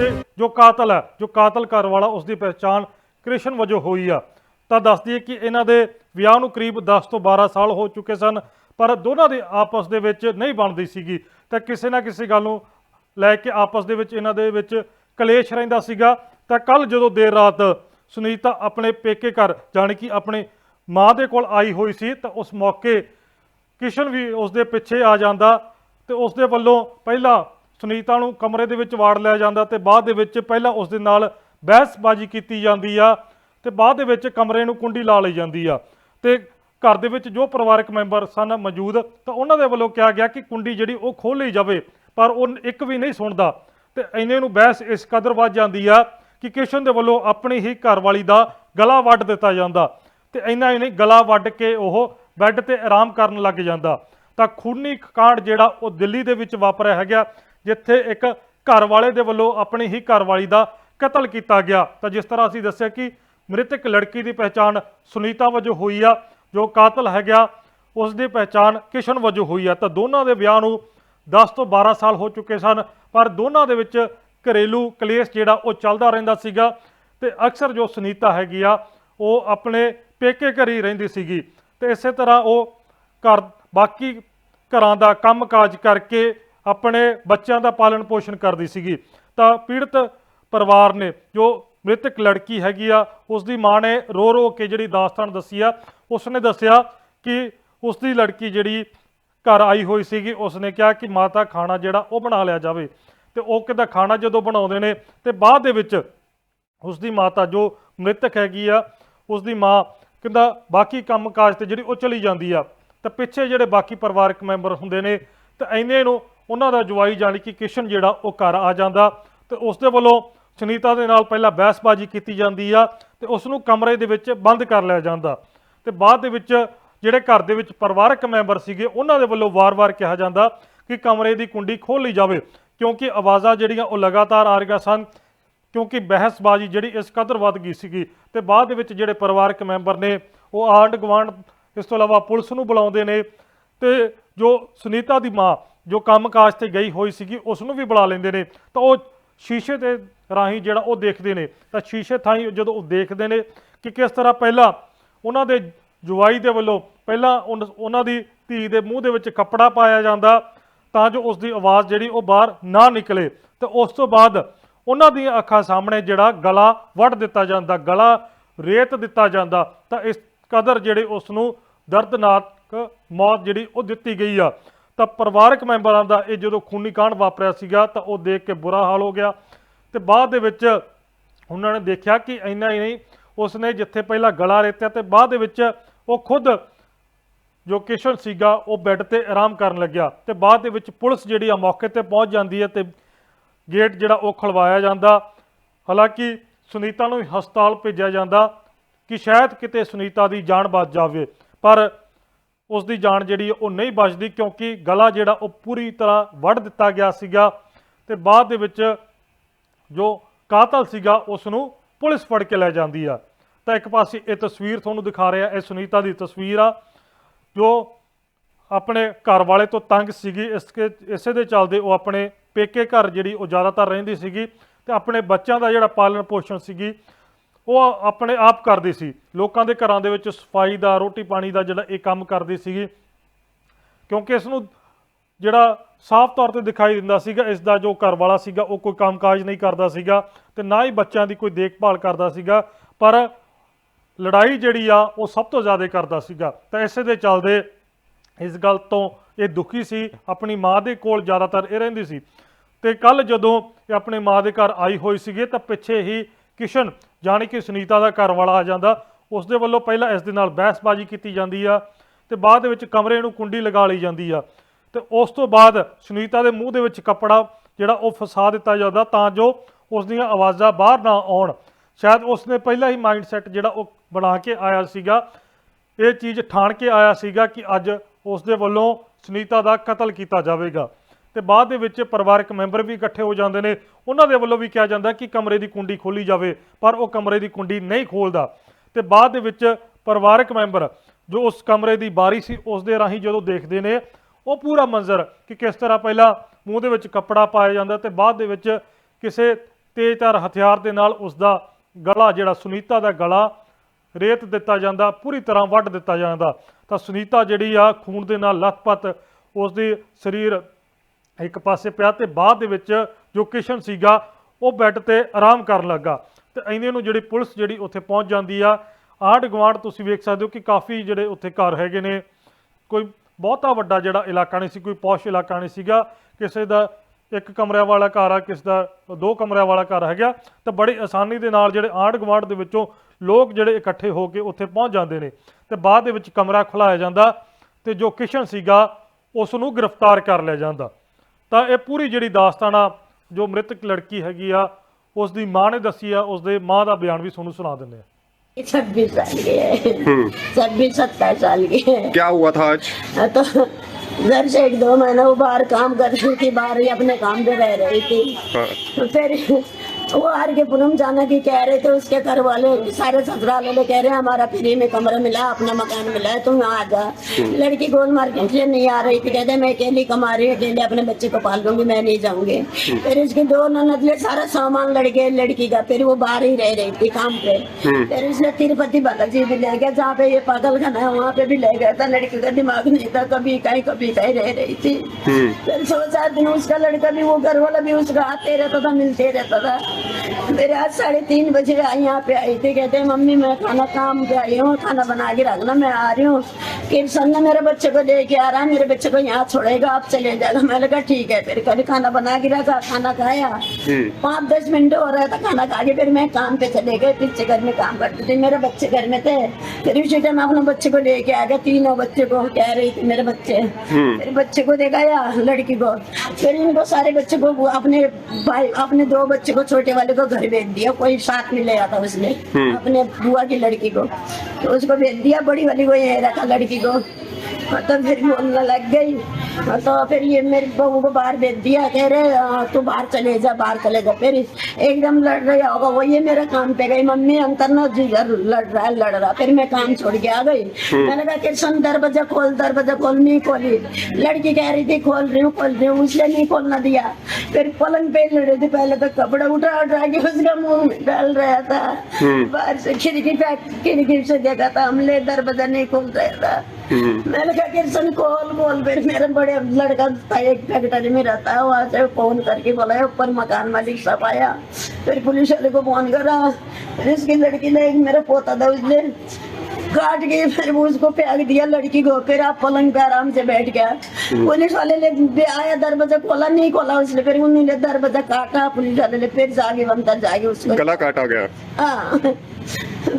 ਤੇ ਜੋ ਕਾਤਲ ਹੈ, ਜੋ ਕਾਤਲ ਘਰ ਵਾਲਾ, ਉਸ ਦੀ ਪਛਾਣ ਕ੍ਰਿਸ਼ਨ ਵਜੋਂ ਹੋਈ ਆ। ਤਾਂ ਦੱਸਦੀ ਹੈ ਕਿ ਇਹਨਾਂ ਦੇ ਵਿਆਹ ਨੂੰ ਕਰੀਬ 10 ਤੋਂ 12 ਸਾਲ ਹੋ ਚੁੱਕੇ ਸਨ, ਪਰ ਦੋਨਾਂ ਦੇ ਆਪਸ ਦੇ ਵਿੱਚ ਨਹੀਂ ਬਣਦੀ ਸੀਗੀ। ਤਾਂ ਕਿਸੇ ਨਾ ਕਿਸੇ ਗੱਲ ਨੂੰ ਲੈ ਕੇ ਆਪਸ ਦੇ ਵਿੱਚ ਇਹਨਾਂ ਦੇ ਵਿੱਚ ਕਲੇਸ਼ ਰਹਿੰਦਾ ਸੀਗਾ। ਤਾਂ ਕੱਲ ਜਦੋਂ ਦੇਰ ਰਾਤ ਸੁਨੀਤਾ ਆਪਣੇ ਪੇਕੇ ਘਰ, ਜਾਣੀ ਕਿ ਆਪਣੇ ਮਾਂ ਦੇ ਕੋਲ ਆਈ ਹੋਈ ਸੀ, ਤਾਂ ਉਸ ਮੌਕੇ ਕਿਸ਼ਨ ਵੀ ਉਸ ਦੇ ਪਿੱਛੇ ਆ ਜਾਂਦਾ। ਤੇ ਉਸ ਦੇ ਵੱਲੋਂ ਪਹਿਲਾਂ ਸੁਨੀਤਾ ਨੂੰ ਕਮਰੇ ਦੇ ਵਿੱਚ ਵਾੜ ਲਿਆ ਜਾਂਦਾ ਤੇ ਬਾਅਦ ਦੇ ਵਿੱਚ ਪਹਿਲਾਂ ਉਸ ਦੇ ਨਾਲ ਬਹਿਸਬਾਜ਼ੀ ਕੀਤੀ ਜਾਂਦੀ ਆ ਤੇ ਬਾਅਦ ਦੇ ਵਿੱਚ ਕਮਰੇ ਨੂੰ ਕੁੰਡੀ ਲਾ ਲਈ ਜਾਂਦੀ ਆ। ਤੇ ਘਰ ਦੇ ਵਿੱਚ ਜੋ ਪਰਿਵਾਰਕ ਮੈਂਬਰ ਸਨ ਮੌਜੂਦ, ਤਾਂ ਉਹਨਾਂ ਦੇ ਵੱਲੋਂ ਕਿਹਾ ਗਿਆ ਕਿ ਕੁੰਡੀ ਜਿਹੜੀ ਉਹ ਖੋਲ ਲਈ ਜਾਵੇ, ਪਰ ਉਹ ਇੱਕ ਵੀ ਨਹੀਂ ਸੁਣਦਾ। ਤੇ ਇੰਨੇ ਨੂੰ ਬਹਿਸ ਇਸ ਕਦਰ ਵੱਧ ਜਾਂਦੀ ਆ ਕਿ ਕਿਸ਼ਨ ਦੇ ਵੱਲੋਂ ਆਪਣੀ ਹੀ ਘਰਵਾਲੀ ਦਾ ਗਲਾ ਵੱਢ ਦਿੱਤਾ ਜਾਂਦਾ। ਤੇ ਇੰਨਾ ਹੀ ਨਹੀਂ, ਗਲਾ ਵੱਢ ਕੇ ਉਹ ਬੈੱਡ ਤੇ ਆਰਾਮ ਕਰਨ ਲੱਗ ਜਾਂਦਾ। ਤਾਂ ਖੂਨੀ ਕਾਂਡ ਜਿਹੜਾ ਉਹ ਦਿੱਲੀ ਦੇ ਵਿੱਚ ਵਾਪਰਿਆ ਹੈਗਾ ਜਿੱਥੇ ਇੱਕ ਘਰ ਵਾਲੇ ਦੇ ਵੱਲੋਂ ਆਪਣੀ ਹੀ ਘਰਵਾਲੀ ਦਾ ਕਤਲ ਕੀਤਾ ਗਿਆ। ਤਾਂ ਜਿਸ ਤਰ੍ਹਾਂ ਅਸੀਂ ਦੱਸਿਆ ਕਿ ਮ੍ਰਿਤਕ ਲੜਕੀ ਦੀ ਪਹਿਚਾਣ ਸੁਨੀਤਾ ਵਜੋਂ ਹੋਈ ਆ, ਜੋ ਕਾਤਲ ਹੈਗਾ, ਉਸ ਦੀ ਪਹਿਚਾਣ ਕਿਸ਼ਨ ਵਜੋਂ ਹੋਈ ਆ। ਤਾਂ ਦੋਨਾਂ ਦੇ ਵਿਆਹ ਨੂੰ 10 ਤੋਂ 12 ਸਾਲ ਹੋ ਚੁੱਕੇ ਸਨ, ਪਰ ਦੋਨਾਂ ਦੇ ਵਿੱਚ ਘਰੇਲੂ ਕਲੇਸ਼ ਜਿਹੜਾ ਉਹ ਚੱਲਦਾ ਰਹਿੰਦਾ ਸੀਗਾ ਤੇ ਅਕਸਰ ਜੋ ਸੁਨੀਤਾ ਹੈਗੀ ਆ, ਉਹ ਆਪਣੇ ਪੇਕੇ ਘਰ ਹੀ ਰਹਿੰਦੀ ਸੀਗੀ। ਤੇ ਇਸੇ ਤਰ੍ਹਾਂ ਉਹ ਘਰ, ਬਾਕੀ ਘਰਾਂ ਦਾ ਕੰਮਕਾਜ ਕਰਕੇ ਆਪਣੇ ਬੱਚਿਆਂ ਦਾ ਪਾਲਣ ਪੋਸ਼ਣ ਕਰਦੀ ਸੀਗੀ। ਤਾਂ ਪੀੜਤ ਪਰਿਵਾਰ ਨੇ ਜੋ ਮ੍ਰਿਤਕ ਲੜਕੀ ਹੈਗੀ ਆ ਉਸ ਦੀ ਮਾਂ ਨੇ ਰੋ ਰੋ ਕੇ ਜਿਹੜੀ ਦਾਸਤਾਨ ਦੱਸੀ ਆ ਉਸ ਨੇ ਦੱਸਿਆ ਕਿ ਉਸ ਦੀ ਲੜਕੀ ਜਿਹੜੀ ਘਰ ਆਈ ਹੋਈ ਸੀਗੀ ਉਸ ਨੇ ਕਿਹਾ ਕਿ ਮਾਤਾ ਖਾਣਾ ਜਿਹੜਾ ਉਹ ਬਣਾ ਲਿਆ ਜਾਵੇ। ਤੇ ਉਹ ਕਿਦਾ ਖਾਣਾ ਜਦੋਂ ਬਣਾਉਂਦੇ ਨੇ ਤੇ ਬਾਅਦ ਦੇ ਵਿੱਚ ਉਸ ਦੀ ਮਾਤਾ ਜੋ ਮ੍ਰਿਤਕ ਹੈਗੀ ਆ ਉਸ ਦੀ ਮਾਂ ਕਹਿੰਦਾ ਬਾਕੀ ਕੰਮਕਾਜ ਤੇ ਜਿਹੜੀ ਉਹ ਚਲੀ ਜਾਂਦੀ ਆ। ਤਾਂ ਪਿੱਛੇ ਜਿਹੜੇ ਬਾਕੀ ਪਰਿਵਾਰਕ ਮੈਂਬਰ ਹੁੰਦੇ ਨੇ, ਤਾਂ ਐਨੇ ਨੂੰ ਉਹਨਾਂ ਦਾ ਜਵਾਈ ਜਾਣੀ ਕਿ ਕਿਸ਼ਨ ਜਿਹੜਾ ਉਹ ਘਰ ਆ ਜਾਂਦਾ ਤੇ ਉਸ ਦੇ ਵੱਲੋਂ ਸੁਨੀਤਾ ਦੇ ਨਾਲ ਪਹਿਲਾਂ ਬਹਿਸਬਾਜ਼ੀ ਕੀਤੀ ਜਾਂਦੀ ਆ ਤੇ ਉਸ ਨੂੰ ਕਮਰੇ ਦੇ ਵਿੱਚ ਬੰਦ ਕਰ ਲਿਆ ਜਾਂਦਾ ਤੇ ਬਾਅਦ ਦੇ ਵਿੱਚ ਜਿਹੜੇ ਘਰ ਦੇ ਵਿੱਚ ਪਰਿਵਾਰਕ ਮੈਂਬਰ ਸੀਗੇ, ਉਹਨਾਂ ਦੇ ਵੱਲੋਂ ਵਾਰ-ਵਾਰ ਕਿਹਾ ਜਾਂਦਾ ਕਿ ਕਮਰੇ ਦੀ ਕੁੰਡੀ ਖੋਲ ਲਈ ਜਾਵੇ, ਕਿਉਂਕਿ ਆਵਾਜ਼ਾਂ ਜਿਹੜੀਆਂ ਉਹ ਲਗਾਤਾਰ ਆ ਰਹੀਆਂ ਸਨ, ਕਿਉਂਕਿ ਬਹਿਸਬਾਜ਼ੀ ਜਿਹੜੀ ਇਸ ਕਦਰ ਵੱਧ ਗਈ ਸੀਗੀ ਤੇ ਬਾਅਦ ਦੇ ਵਿੱਚ ਜਿਹੜੇ ਪਰਿਵਾਰਕ ਮੈਂਬਰ ਨੇ, ਉਹ ਆਂਢ ਗੁਆਂਢ ਇਸ ਤੋਂ ਇਲਾਵਾ ਪੁਲਿਸ ਨੂੰ ਬੁਲਾਉਂਦੇ ਨੇ ਤੇ ਜੋ ਸੁਨੀਤਾ ਦੀ ਮਾਂ ਜੋ ਕੰਮਕਾਜ ਤੇ ਗਈ ਹੋਈ ਸੀਗੀ, ਉਸ ਨੂੰ ਵੀ ਬੁਲਾ ਲੈਂਦੇ ਨੇ। ਤਾਂ ਉਹ ਸ਼ੀਸ਼ੇ ਦੇ ਰਾਹੀਂ ਜਿਹੜਾ ਉਹ ਦੇਖਦੇ ਨੇ। ਤਾਂ ਸ਼ੀਸ਼ੇ ਥਾਈ ਜਦੋਂ ਉਹ ਦੇਖਦੇ ਨੇ ਕਿ ਕਿਸ ਤਰ੍ਹਾਂ ਪਹਿਲਾਂ ਉਹਨਾਂ ਦੇ ਜਵਾਈ ਦੇ ਵੱਲੋਂ ਪਹਿਲਾਂ ਉਨ- ਉਹਨਾਂ ਦੀ ਧੀ ਦੇ ਮੂੰਹ ਦੇ ਵਿੱਚ ਕੱਪੜਾ ਪਾਇਆ ਜਾਂਦਾ, ਤਾਂ ਜੋ ਉਸ ਦੀ ਆਵਾਜ਼ ਜਿਹੜੀ ਉਹ ਬਾਹਰ ਨਾ ਨਿਕਲੇ। ਤੇ ਉਸ ਤੋਂ ਬਾਅਦ ਉਹਨਾਂ ਦੀਆਂ ਅੱਖਾਂ ਸਾਹਮਣੇ ਜਿਹੜਾ ਗਲਾ ਵੱਢ ਦਿੱਤਾ ਜਾਂਦਾ, ਗਲਾ ਰੇਤ ਦਿੱਤਾ ਜਾਂਦਾ। ਤਾਂ ਇਸ ਕਦਰ ਜਿਹੜੇ ਉਸ ਨੂੰ ਦਰਦਨਾਕ ਮੌਤ ਜਿਹੜੀ ਉਹ ਦਿੱਤੀ ਗਈ ਆ। ਤਾਂ ਪਰਿਵਾਰਕ ਮੈਂਬਰਾਂ ਦਾ ਇਹ ਜਦੋਂ ਖੂਨੀ ਕਾਂਡ ਵਾਪਰਿਆ ਸੀਗਾ ਤਾਂ ਉਹ ਦੇਖ ਕੇ ਬੁਰਾ ਹਾਲ ਹੋ ਗਿਆ। ਤੇ ਬਾਅਦ ਦੇ ਵਿੱਚ ਉਹਨਾਂ ਨੇ ਦੇਖਿਆ ਕਿ ਇੰਨਾ ਹੀ ਨਹੀਂ, ਉਸਨੇ ਜਿੱਥੇ ਪਹਿਲਾਂ ਗਲਾ ਰੇਤਿਆ ਤੇ ਬਾਅਦ ਦੇ ਵਿੱਚ ਉਹ ਖੁਦ ਜੋ ਕਿਸ਼ਨ ਸੀਗਾ ਉਹ ਬੈੱਡ ਤੇ ਆਰਾਮ ਕਰਨ ਲੱਗਿਆ ਤੇ ਬਾਅਦ ਦੇ ਵਿੱਚ ਪੁਲਿਸ ਜਿਹੜੀ ਆ ਮੌਕੇ ਤੇ ਪਹੁੰਚ ਜਾਂਦੀ ਹੈ ਤੇ ਗੇਟ ਜਿਹੜਾ ਉਹ ਖਲਵਾਇਆ ਜਾਂਦਾ। ਹਾਲਾਂਕਿ ਸੁਨੀਤਾ ਨੂੰ ਹਸਪਤਾਲ ਭੇਜਿਆ ਜਾਂਦਾ ਕਿ ਸ਼ਾਇਦ ਕਿਤੇ ਸੁਨੀਤਾ ਦੀ ਜਾਨ ਬਚ ਜਾਵੇ, ਪਰ ਉਸ ਦੀ ਜਾਨ ਜਿਹੜੀ ਉਹ ਨਹੀਂ ਬਚਦੀ ਕਿਉਂਕਿ ਗਲਾ ਜਿਹੜਾ ਉਹ ਪੂਰੀ ਤਰ੍ਹਾਂ ਵੱਢ ਦਿੱਤਾ ਗਿਆ ਸੀਗਾ ਤੇ ਬਾਅਦ ਦੇ ਵਿੱਚ ਜੋ ਕਾਤਲ ਸੀਗਾ ਉਸ ਨੂੰ ਪੁਲਿਸ ਫੜ ਕੇ ਲੈ ਜਾਂਦੀ ਆ। ਤਾਂ ਇੱਕ ਪਾਸੇ ਇਹ ਤਸਵੀਰ ਤੁਹਾਨੂੰ ਦਿਖਾ ਰਿਹਾ, ਇਹ ਸੁਨੀਤਾ ਦੀ ਤਸਵੀਰ ਆ, ਜੋ ਆਪਣੇ ਘਰ ਵਾਲੇ ਤੋਂ ਤੰਗ ਸੀਗੀ, ਇਸ ਕੇ, ਇਸੇ ਦੇ ਚੱਲਦੇ ਉਹ ਆਪਣੇ ਪੇਕੇ ਘਰ ਜਿਹੜੀ ਉਹ ਜ਼ਿਆਦਾਤਰ ਰਹਿੰਦੀ ਸੀਗੀ ਤੇ ਆਪਣੇ ਬੱਚਿਆਂ ਦਾ ਜਿਹੜਾ ਪਾਲਣ ਪੋਸ਼ਣ ਸੀਗੀ ਉਹ ਆਪਣੇ ਆਪ ਕਰਦੀ ਸੀ। ਲੋਕਾਂ ਦੇ ਘਰਾਂ ਦੇ ਵਿੱਚ ਸਫ਼ਾਈ ਦਾ, ਰੋਟੀ ਪਾਣੀ ਦਾ ਜਿਹੜਾ ਇਹ ਕੰਮ ਕਰਦੀ ਸੀਗੀ, ਕਿਉਂਕਿ ਇਸ ਨੂੰ ਜਿਹੜਾ ਸਾਫ਼ ਤੌਰ ਤੇ ਦਿਖਾਈ ਦਿੰਦਾ ਸੀਗਾ, ਇਸ ਦਾ ਜੋ ਘਰ ਵਾਲਾ ਸੀਗਾ, ਉਹ ਕੋਈ ਕੰਮਕਾਜ ਨਹੀਂ ਕਰਦਾ ਸੀਗਾ ਤੇ ਨਾ ਹੀ ਬੱਚਿਆਂ ਦੀ ਕੋਈ ਦੇਖਭਾਲ ਕਰਦਾ ਸੀਗਾ, ਪਰ ਲੜਾਈ ਜਿਹੜੀ ਆ, ਉਹ ਸਭ ਤੋਂ ਜ਼ਿਆਦਾ ਕਰਦਾ ਸੀਗਾ। ਤਾਂ ਇਸੇ ਦੇ ਚੱਲਦੇ ਇਸ ਗੱਲ ਤੋਂ ਇਹ ਦੁਖੀ ਸੀ। ਆਪਣੀ ਮਾਂ ਦੇ ਕੋਲ ਜ਼ਿਆਦਾਤਰ ਇਹ ਰਹਿੰਦੀ ਸੀ। ਤੇ ਕੱਲ ਜਦੋਂ ਇਹ ਆਪਣੇ ਮਾਂ ਦੇ ਘਰ ਆਈ ਹੋਈ ਸੀਗੀ, ਤਾਂ ਪਿੱਛੇ ਹੀ ਕਿਸ਼ਨ ਜਾਣੀ ਕਿ ਸੁਨੀਤਾ ਦਾ ਘਰ ਵਾਲਾ ਆ ਜਾਂਦਾ ਉਸ ਦੇ ਵੱਲੋਂ ਪਹਿਲਾਂ ਇਸ ਦੇ ਨਾਲ ਬਹਿਸਬਾਜ਼ੀ ਕੀਤੀ ਜਾਂਦੀ ਆ ਤੇ ਬਾਅਦ ਦੇ ਵਿੱਚ ਕਮਰੇ ਨੂੰ ਕੁੰਡੀ ਲਗਾ ਲਈ ਜਾਂਦੀ ਆ। ਤੇ ਉਸ ਤੋਂ ਬਾਅਦ ਸੁਨੀਤਾ ਦੇ ਮੂੰਹ ਦੇ ਵਿੱਚ ਕੱਪੜਾ ਜਿਹੜਾ ਉਹ ਫਸਾ ਦਿੱਤਾ ਜਾਂਦਾ ਤਾਂ ਜੋ ਉਸ ਦੀਆਂ ਆਵਾਜ਼ਾਂ ਬਾਹਰ ਨਾ ਆਉਣ। ਸ਼ਾਇਦ ਉਸ ਨੇ ਪਹਿਲਾਂ ਹੀ ਮਾਈਂਡ ਸੈਟ ਜਿਹੜਾ ਉਹ ਬਣਾ ਕੇ ਆਇਆ ਸੀਗਾ, ਇਹ ਚੀਜ਼ ਠਾਣ ਕੇ ਆਇਆ ਸੀਗਾ ਕਿ ਅੱਜ ਉਸ ਦੇ ਵੱਲੋਂ ਸੁਨੀਤਾ ਦਾ ਕਤਲ ਕੀਤਾ ਜਾਵੇਗਾ। ਤੇ ਬਾਅਦ ਦੇ ਵਿੱਚ ਪਰਿਵਾਰਕ ਮੈਂਬਰ ਵੀ ਇਕੱਠੇ ਹੋ ਜਾਂਦੇ ਨੇ। ਉਹਨਾਂ ਦੇ ਵੱਲੋਂ ਵੀ ਕਿਹਾ ਜਾਂਦਾ ਕਿ ਕਮਰੇ ਦੀ ਕੁੰਡੀ ਖੋਲੀ ਜਾਵੇ, ਪਰ ਉਹ ਕਮਰੇ ਦੀ ਕੁੰਡੀ ਨਹੀਂ ਖੋਲਦਾ। ਤੇ ਬਾਅਦ ਦੇ ਵਿੱਚ ਪਰਿਵਾਰਕ ਮੈਂਬਰ ਜੋ ਉਸ ਕਮਰੇ ਦੀ ਬਾਰੀ ਸੀ, ਉਸ ਦੇ ਰਾਹੀਂ ਜਦੋਂ ਦੇਖਦੇ ਨੇ, ਉਹ ਪੂਰਾ ਮੰਜ਼ਰ ਕਿ ਕਿਸ ਤਰ੍ਹਾਂ ਪਹਿਲਾਂ ਮੂੰਹ ਦੇ ਵਿੱਚ ਕੱਪੜਾ ਪਾਇਆ ਜਾਂਦਾ ਤੇ ਬਾਅਦ ਦੇ ਵਿੱਚ ਕਿਸੇ ਤੇਜ਼ਧਾਰ ਹਥਿਆਰ ਦੇ ਨਾਲ ਉਸ ਦਾ ਗਲਾ ਜਿਹੜਾ ਸੁਨੀਤਾ ਦਾ ਗਲਾ ਰੇਤ ਦਿੱਤਾ ਜਾਂਦਾ, ਪੂਰੀ ਤਰ੍ਹਾਂ ਵੱਢ ਦਿੱਤਾ ਜਾਂਦਾ। ਤਾਂ ਸੁਨੀਤਾ ਜਿਹੜੀ ਆ, ਖੂਨ ਦੇ ਨਾਲ ਲੱਥਪੱਥ ਉਸ ਦੀ ਸਰੀਰ ਇੱਕ ਪਾਸੇ ਪਿਆ ਤੇ ਬਾਅਦ ਦੇ ਵਿੱਚ ਜੋ ਕਿਸ਼ਨ ਸੀਗਾ, ਉਹ ਬੈੱਡ ਤੇ ਆਰਾਮ ਕਰਨ ਲੱਗਾ। ਤੇ ਇੰਨੇ ਨੂੰ ਜਿਹੜੀ ਪੁਲਿਸ ਜਿਹੜੀ ਉੱਥੇ ਪਹੁੰਚ ਜਾਂਦੀ ਆ, ਆਂਢ ਗੁਆਂਢ ਤੁਸੀਂ ਵੇਖ ਸਕਦੇ ਹੋ ਕਿ ਕਾਫੀ ਜਿਹੜੇ ਉੱਥੇ ਘਰ ਹੈਗੇ ਨੇ। ਕੋਈ ਬਹੁਤਾ ਵੱਡਾ ਜਿਹੜਾ ਇਲਾਕਾ ਨਹੀਂ ਸੀ, ਕੋਈ ਪੌਸ਼ ਇਲਾਕਾ ਨਹੀਂ ਸੀਗਾ। ਕਿਸੇ ਦਾ ਇੱਕ ਕਮਰਿਆਂ ਵਾਲਾ ਘਰ ਆ, ਕਿਸੇ ਦਾ ਦੋ ਕਮਰਿਆਂ ਵਾਲਾ ਘਰ ਹੈਗਾ। ਤਾਂ ਬੜੀ ਆਸਾਨੀ ਦੇ ਨਾਲ ਜਿਹੜੇ ਆਂਢ ਗੁਆਂਢ ਦੇ ਵਿੱਚੋਂ ਲੋਕ ਜਿਹੜੇ ਇਕੱਠੇ ਹੋ ਕੇ ਉੱਥੇ ਪਹੁੰਚ ਜਾਂਦੇ ਨੇ। ਤੇ ਬਾਅਦ ਦੇ ਵਿੱਚ ਕਮਰਾ ਖੁਲਾਇਆ ਜਾਂਦਾ ਤੇ ਜੋ ਕਿਸ਼ਨ ਸੀਗਾ ਉਸ ਨੂੰ ਗ੍ਰਿਫਤਾਰ ਕਰ ਲਿਆ ਜਾਂਦਾ। ਤਾਂ ਇਹ ਪੂਰੀ ਜਿਹੜੀ ਦਾਸਤਾਨ ਆ ਜੋ ਮ੍ਰਿਤਕ ਲੜਕੀ ਹੈਗੀ ਆ ਉਸ ਦੀ ਮਾਂ ਨੇ ਦੱਸੀ ਆ ਉਸ ਦੇ ਮਾਂ ਦਾ ਬਿਆਨ ਵੀ ਤੁਹਾਨੂੰ ਸੁਣਾ ਦਿੰਦੇ ਆ छब्बीस साल के है छब्बीस सत्ताईस साल के है क्या हुआ था आज तो घर से एक दो महीना वो बाहर काम कर रही थी बाहर ही अपने काम पे रह रही थी हाँ, तो फिर वो आर के पूनम जाना की कह रहे थे उसके घर वाले सारे ससुराल वाले कह रहे हैं हमारा फ्री में कमरा मिला अपना मकान मिला है तुम यहाँ आ जा। लड़की गोल मार्केट इसलिए नहीं आ रही थी कहते मैं अकेली कमा रही हूँ अकेले अपने बच्चे को पाल लूँगी मैं नहीं जाऊँगी। फिर इसके दो ननद ले सारा सामान लड़के लड़की का फिर वो बाहर ही रह रही थी काम पे। फिर इसने तिरुपति बालाजी भी ले गया जहाँ पे ये पागल खाना है वहाँ पे भी ले गया था लड़की का दिमाग नहीं था कभी कहीं कभी कहीं रह रही थी। फिर छह सात दिन उसका लड़का भी वो घर वाला भी उसका आते रहता था मिलते रहता था। Yeah. मेरे आज साढ़े तीन बजे आई यहाँ पे आई थी। कहते मम्मी मैं खाना काम पे आई हूँ खाना बना के रखना मैं आ रही हूँ। किरसन ने मेरे बच्चे को लेके आ रहा है मेरे बच्चे को यहाँ छोड़ेगा आप चले जाएगा मैंने कहा ठीक है फिर कभी खाना बना के रखा खाना खाया। पाँच दस मिनट हो रहा था खाना खा के फिर मैं काम पे चले गए पीछे घर में काम करती थी मेरे बच्चे घर में थे। फिर उसी टाइम अपने बच्चे को लेके आ गया तीनों बच्चे को कह रही थी मेरे बच्चे। फिर बच्चे को दिखाया लड़की को। फिर इनको सारे बच्चे को अपने भाई अपने दो बच्चे को छोटे वाले को घर भेज दिया कोई साथ में ले आता उसने अपने बुआ की लड़की को तो उसको भेज दिया बड़ी वाली को यही रखा लड़की को और तो फिर बोलने लग गई। तो फिर ये मेरी बहू को बाहर भेज दिया कह रहे "हाँ, तू बाहर चले जा बाहर चले जा। फिर एकदम लड़ रहा होगा वो ये मेरे काम पे गई मम्मी अंतर ना जिगर लड़ रहा है लड़ रहा फिर मैं काम छोड़ के आ गई। मैंने कहा किशन दरवाज़ा खोल दरवाज़ा खोल नहीं खोली। लड़की कह रही थी खोल रही हूँ खोल रही हूँ। उसने नहीं खोलना दिया। फिर पलंग पे लड़ रही थी पहले तो कपड़ा उठा उठा के उसका मुँह में डाल रहा था। बाहर से खिड़की खिड़की से देखा था हमले दरवाज़ा नहीं खोल रहा था। मैंने कहा किशन खोल खोल फिर मेरा बड़े लड़का था एक फैक्ट्री में रहता है वहाँ से फ़ोन करके बोला है ऊपर मकान मालिक सब आया। फिर पुलिस वाले को फ़ोन करा। फिर इसकी लड़की ने मेरा पोता था उसने काट के फिर वो उसको फेंक दिया लड़की को। फिर आप पलंग पे आराम से बैठ गया। पुलिस वाले ने आया दरवाज़ा खोला नहीं खोला उसने। फिर उन्होंने दरवाज़ा काटा पुलिस वाले ने फिर जागे अंदर जागे उसको गला काटा गया। हाँ।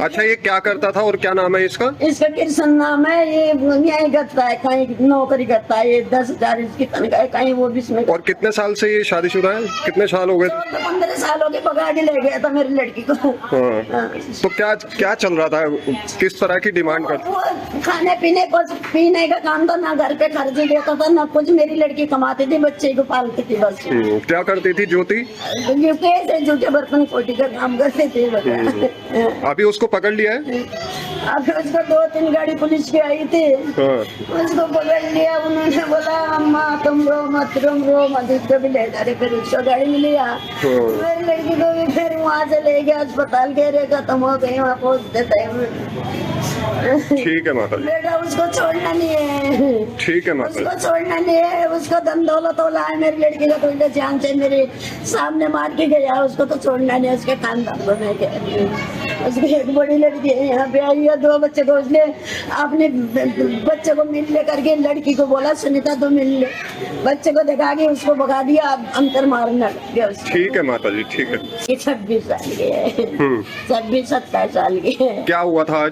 अच्छा ये क्या करता था और क्या नाम है इसका? इसका कृष्ण नाम है ये यही करता है कहीं नौकरी करता है ये दस हज़ार इसकी तनख्वाह है कहीं वो भी इसमें और कितने साल से ये शादीशुदा है? कितने साल हो गए? चौदह पंद्रह साल हो गए पकड़ के ले गया था मेरी लड़की को। हाँ। हाँ। तो क्या क्या चल रहा था? किस तरह की डिमांड कर वो खाने पीने को पीने का काम था ना घर पे खर्च देता था ना कुछ मेरी लड़की कमाती थी बच्चे को पालती थी बस। हम्म, क्या करती थी ज्योति जूठे बर्तन कोटी का काम करते थे। अभी उसको पकड़ लिया है? अभी उसको दो तीन गाड़ी पुलिस की आई थी। हाँ, उसको पकड़ लिया उन्होंने बोला अम्मा तुम रो मत तुम रो मत उसको भी ले जा रहे फिर उसको गाड़ी मिली लिया मेरी लड़की को भी फिर वहाँ से ले गया अस्पताल कह रहे खत्म हो गई वहाँ पहुँचते देते ठीक है माता जी। बेटा उसको छोड़ना नहीं है। ठीक है माता उसको छोड़ना नहीं है। उसको धन दौलत होला है मेरी लड़की का तो इधर जान से मेरे सामने मार के गया उसको तो छोड़ना नहीं है। उसके खानदान को मैं कह रही हूँ। उसकी एक बड़ी लड़की है यहाँ पे आई है। दो बच्चे को उसने अपने बच्चे को मिल ले करके लड़की को बोला सुनीता तो मिल ले। बच्चे को दिखा के उसको भगा दिया अब अंतर मारने लग गया ठीक है माता जी ठीक है। छब्बीस साल के है। हम्म, छब्बीस सत्ताईस साल के क्या हुआ था आज?